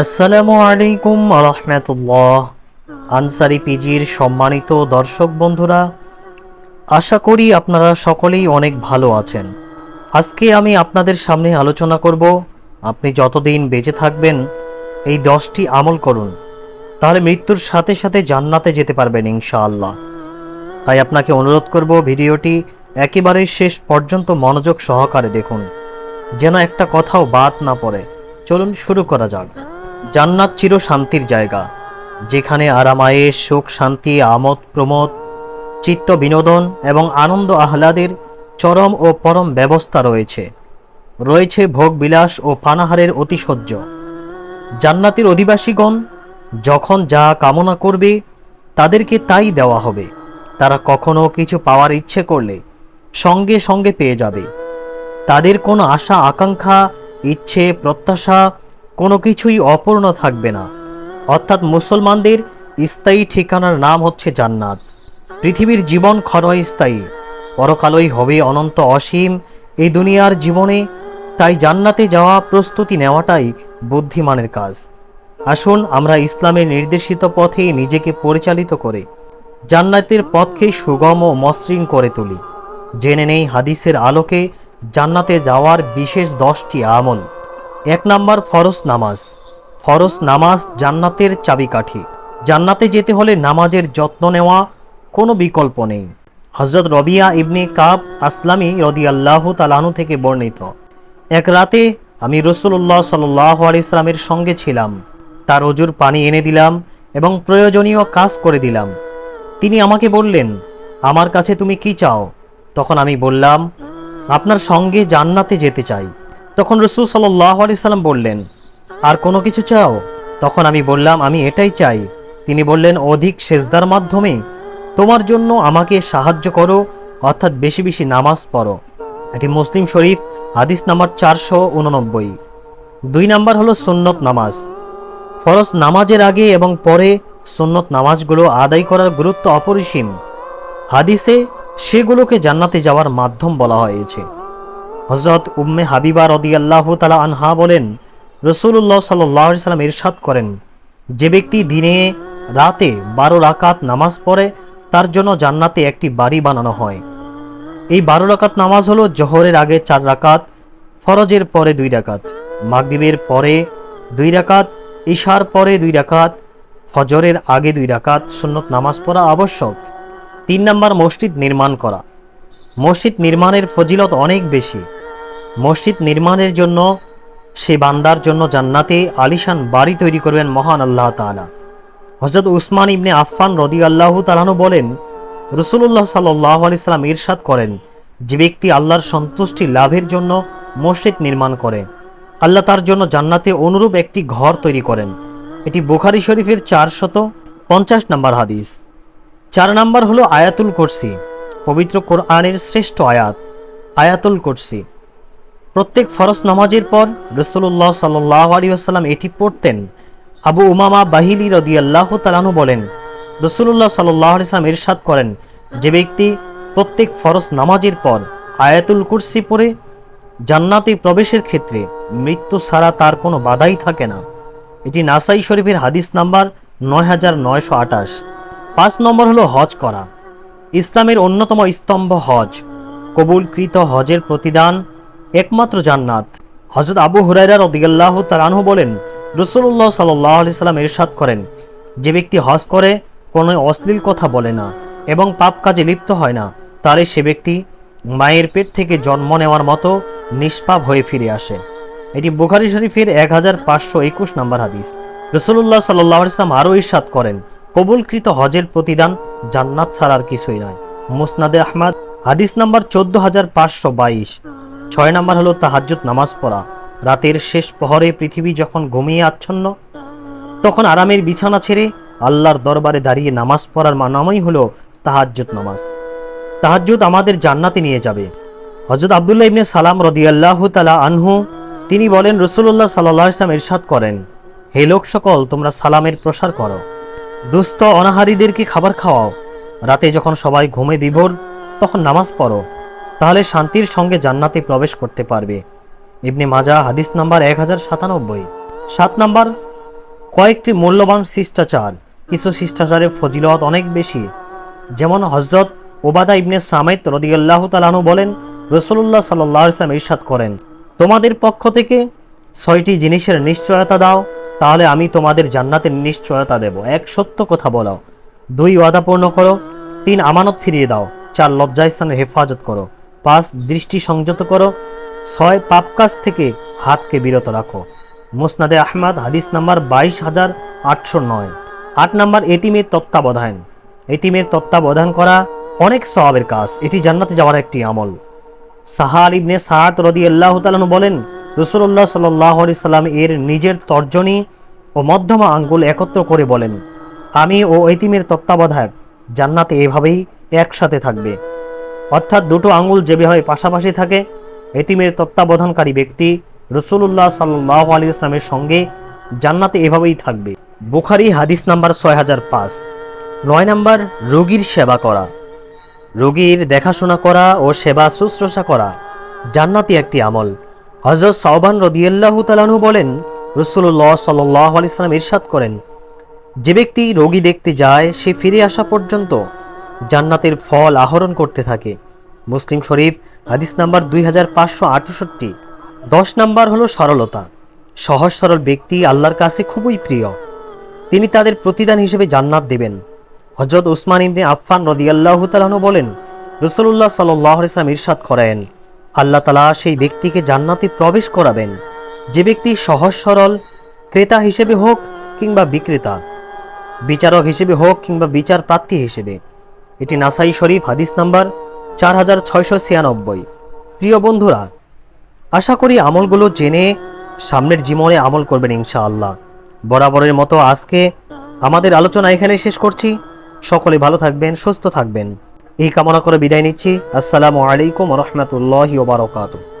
আসসালামু আলাইকুম রহমতুল্লাহ আনসারি পিজির সম্মানিত দর্শক বন্ধুরা, আশা করি আপনারা সকলেই অনেক ভালো আছেন। আজকে আমি আপনাদের সামনে আলোচনা করব, আপনি যতদিন বেঁচে থাকবেন, এই দশটি আমল করুন। তাহলে মৃত্যুর সাথে সাথে জান্নাতে যেতে পারবেন ইনশাআল্লাহ। তাই আপনাকে অনুরোধ করব, ভিডিওটি একেবারে শেষ পর্যন্ত মনোযোগ সহকারে দেখুন, যেন একটা কথাও বাদ না পড়ে। চলুন শুরু করা যাক। জান্নাত চির শান্তির জায়গা, যেখানে আরামায়েশ সুখ শান্তি, আমোদ, প্রমোদ, চিত্ত বিনোদন এবং আনন্দ আহ্লাদের চরম ও পরম ব্যবস্থা রয়েছে। রয়েছে ভোগ বিলাস ও পানাহারের অতিশয্য। জান্নাতের অধিবাসীগণ যখন যা কামনা করবে, তাদেরকে তাই দেওয়া হবে। তারা কখনো কিছু পাওয়ার ইচ্ছে করলে সঙ্গে সঙ্গে পেয়ে যাবে। তাদের কোনো আশা, আকাঙ্ক্ষা, ইচ্ছে, প্রত্যাশা কোনো কিছুই অপূর্ণ থাকবে না। অর্থাৎ মুসলমানদের স্থায়ী ঠিকানার নাম হচ্ছে জান্নাত। পৃথিবীর জীবন ক্ষণস্থায়ী পরকালই হবে অনন্ত অসীম। এই দুনিয়ার জীবনে তাই জান্নাতে যাওয়া প্রস্তুতি নেওয়াটাই বুদ্ধিমানের কাজ। আসুন আমরা ইসলামের নির্দেশিত পথে নিজেকে পরিচালিত করে জান্নাতের পথকে সুগম ও মসৃণ করে তুলি। জেনে নেই হাদিসের আলোকে জান্নাতে যাওয়ার বিশেষ দশটি আমল। এক নাম্বার ফরজ নামাজ। ফরজ নামাজ জান্নাতের চাবিকাঠি। জান্নাতে যেতে হলে নামাজের যত্ন নেওয়া কোনো বিকল্প নেই। হজরত রবিয়া ইবনে কাব আসলামী রদি আল্লাহ তালানু থেকে বর্ণিত, এক রাতে আমি রসুল্লাহ সাল্লাহ ইসলামের সঙ্গে ছিলাম। তার অজুর পানি এনে দিলাম এবং প্রয়োজনীয় কাজ করে দিলাম। তিনি আমাকে বললেন, আমার কাছে তুমি কি চাও? তখন আমি বললাম, আপনার সঙ্গে জান্নাতে যেতে চাই। তখন রসুল সাল্লাহ সাল্লাম বললেন, আর কোনো কিছু চাও? তখন আমি বললাম, আমি এটাই চাই। তিনি বললেন, অধিক সেজদার মাধ্যমে তোমার জন্য আমাকে সাহায্য করো, অর্থাৎ বেশি বেশি নামাজ পড়ো। এটি মুসলিম শরীফ, হাদিস নাম্বার চারশো উননব্বই। দুই নাম্বার হলো সুন্নত নামাজ। ফরজ নামাজের আগে এবং পরে সুন্নত নামাজগুলো আদায় করার গুরুত্ব অপরিসীম। হাদিসে সেগুলোকে জান্নাতে যাওয়ার মাধ্যম বলা হয়েছে। হজরত উম্মে হাবিবা রদিয়াল্লাহ তালা আনহা বলেন রসুল্লাহ সাল্লাহ সাল্লাম ইরশাদ করেন, যে ব্যক্তি দিনে রাতে বারো রাকাত নামাজ পড়ে, তার জন্য জান্নাতে একটি বাড়ি বানানো হয়। এই বারো রাকাত নামাজ হলো জহরের আগে চার রাকাত, ফরজের পরে দুই রাকাত, মাগরিবের পরে দুই রাকাত, ঈশার পরে দুই রাকাত, ফজরের আগে দুই রাকাত সুন্নত নামাজ পড়া আবশ্যক। তিন নম্বর মসজিদ নির্মাণ করা। মসজিদ নির্মাণের ফজিলত অনেক বেশি। মসজিদ নির্মাণের জন্য, সে বান্দার জন্য জান্নাতে আলিশান বাড়ি তৈরি করবেন মহান আল্লাহ তাআলা। হজরত উসমান ইবনে আফফান রদি আল্লাহ তালানু বলেন রসুল্লাহ সাল্লাহ আলিয়াল্লাম ইরশাদ করেন, যে ব্যক্তি আল্লাহর সন্তুষ্টি লাভের জন্য মসজিদ নির্মাণ করে, আল্লাহ তার জন্য জান্নাতে অনুরূপ একটি ঘর তৈরি করেন। এটি বুখারি শরীফের চারশত পঞ্চাশ নম্বর হাদিস। চার নাম্বার হলো আয়াতুল কুরসি। পবিত্র কোরআনের শ্রেষ্ঠ আয়াত, আয়াতুল কুরসি। প্রত্যেক ফরজ নামাজের পর রসুল্লাহ সাল্লাহ আলী আসাল্লাম এটি পড়তেন। আবু উমামা বাহিলি রদি আল্লাহ তালানু বলেন রসুল্লাহ সাল্লাহ ইসলাম ইরশাদ করেন, যে ব্যক্তি প্রত্যেক ফরজ নামাজের পর আয়াতুল কুরসি পড়ে, জান্নাতে প্রবেশের ক্ষেত্রে মৃত্যু ছাড়া তার কোনো বাধাই থাকে না। এটি নাসাই শরীফের হাদিস নাম্বার নয় হাজার নয়শো আঠাশ। পাঁচ নম্বর হলো হজ করা। ইসলামের অন্যতম স্তম্ভ হজ। কবুলকৃত হজের প্রতিদান একমাত্র জান্নাত। হজরত আবু হুরাইরা রদিয়াল্লাহ তালানহু বলেন রসুল্লাহ সাল্লাহ আলি সাল্লাম ইরশাদ করেন, যে ব্যক্তি হজ করে কোনো অশ্লীল কথা বলে না এবং পাপ কাজে লিপ্ত হয় না তারে সে ব্যক্তি মায়ের পেট থেকে জন্ম নেওয়ার মতো নিষ্পাপ হয়ে ফিরে আসে। এটি বুখারি শরীফের এক হাজার পাঁচশো একুশ নম্বর হাদিস। রসুল্লাহ সাল্লাহ ইসলাম আরও ইরশাদ করেন, কবুলকৃত হজের প্রতিদান জান্নাত ছাড়ার কিছুই নয়। মুসনাদে আহমদ, হাদিস নাম্বার চোদ্দ হাজার পাঁচশো বাইশ। ছয় নাম্বার হলো তাহাজ্জুদ নামাজ পড়া। রাতের শেষ প্রহরে পৃথিবী যখন ঘুমিয়ে আচ্ছন্ন, তখন আরামের বিছানা ছেড়ে আল্লাহর দরবারে দাঁড়িয়ে নামাজ পড়ার নামই হলো তাহাজ্জুদ নামাজ। তাহাজ্জুদ আমাদের জান্নাতে নিয়ে যাবে। হজরত আবদুল্লাহ ইবনে সালাম রদিয়াল্লাহ তালা আনহু, তিনি বলেন রসুল্লাহ সাল্লাহ ইসলাম ইরশাদ করেন, হে লোক সকল তোমরা সালামের প্রসার করো। দুস্থ অনাহারীদেরকে খাবার খাওয়াও? রাতে যখন সবাই ঘুমে বিভোর, তখন নামাজ পড়ো। তাহলে শান্তির সঙ্গে জান্নাতে প্রবেশ করতে পারবে। ইবনে মাজা হাদিস নাম্বার এক হাজার সাতানব্বই। সাত নাম্বার, কয়েকটি মূল্যবান শিষ্টাচার। কিছু শিষ্টাচারের ফজিলত অনেক বেশি। যেমন হজরত ওবাদা ইবনে সামেত রদিয়াল্লাহ তালানু বলেন রসুল্লাহ সাল্লাহ ইসলাম ইরশাদ করেন, তোমাদের পক্ষ থেকে ছয়টি জিনিসের নিশ্চয়তা দাও তাহলে আমি তোমাদের জান্নাতের নিশ্চয়তা দেব। এক সত্য কথা বলো। দুই, ওয়াদা পূর্ণ করো। তিন, আমানত ফিরিয়ে দাও। চার, লজ্জাস্থানের হেফাজত করো। পাঁচ, দৃষ্টি সংযত করো। ছয়, পাপ কাজ থেকে হাতকে বিরত রাখো। মুসনাদে আহমদ, হাদিস নাম্বার বাইশ হাজার আটশো নয়। আট নাম্বার, এতিমের তত্ত্বাবধান। এতিমের তত্ত্বাবধান করা অনেক সওয়াবের কাজ। এটি জান্নাতে যাওয়ার একটি আমল। সাহাল ইবনে সাহাত রদি আল্লাহ তালন বলেন রসুল্লাহ সাল্লাহ আলি সাল্লাম এর নিজের তর্জনী ও মধ্যমা আঙ্গুল একত্র করে বলেন, আমি ও এতিমের তত্ত্বাবধায়ক, জান্নাতে এভাবেই একসাথে থাকবে। অর্থাৎ দুটো আঙ্গুল যেভাবে পাশাপাশি থাকে, এতিমের তত্ত্বাবধানকারী ব্যক্তি রসুল্লাহ সাল্লাহ আলী ইসলামের সঙ্গে জান্নাতে এভাবেই থাকবে। বুখারি হাদিস নাম্বার ছয় হাজার পাঁচ। নয় নাম্বার, রোগীর সেবা করা। রোগীর দেখাশোনা করা ও সেবা শুশ্রূষা করা জান্নাতি একটি আমল। হজরত সাহবান রদিয়াল্লাহু তালানু বলেন রসুল্লাহ সাল্লাহ আলি সাল্লাম ইরশাদ করেন, যে ব্যক্তি রোগী দেখতে যায়, সে ফিরে আসা পর্যন্ত জান্নাতের ফল আহরণ করতে থাকে। মুসলিম শরীফ, হাদিস নাম্বার দুই হাজার পাঁচশো আটষট্টি, দশ নাম্বার হলো সরলতা। সহজ সরল ব্যক্তি আল্লাহর কাছে খুবই প্রিয়। তিনি তাদের প্রতিদান হিসেবে জান্নাত দেবেন। হজরত উসমান ইবনে আফফান রদিয়াল্লাহু তালাহু বলেন রসুল্লাহ সাল্লাহ ইসলাম ইরশাদ করেন। আল্লাহ তালা সেই ব্যক্তিকে জান্নাতে প্রবেশ করাবেন। যে ব্যক্তি সহজ সরল, ক্রেতা হিসেবে হোক কিংবা বিক্রেতা, বিচারক হিসেবে হোক কিংবা বিচার প্রার্থী হিসেবে। এটি নাসাই শরীফ হাদিস নাম্বার চার হাজার ছয়শো ছিয়ানব্বই। প্রিয় বন্ধুরা, আশা করি আমলগুলো জেনে সামনের জীবনে আমল করবেন ইনশাআল্লাহ। বরাবরের মতো আজকে আমাদের আলোচনা এখানে শেষ করছি। সকলে ভালো থাকবেন, সুস্থ থাকবেন। এই কামনা করে বিদায় নিচ্ছি। আসসালামু আলাইকুম রহমতুল্লাহ বারকাতুহ।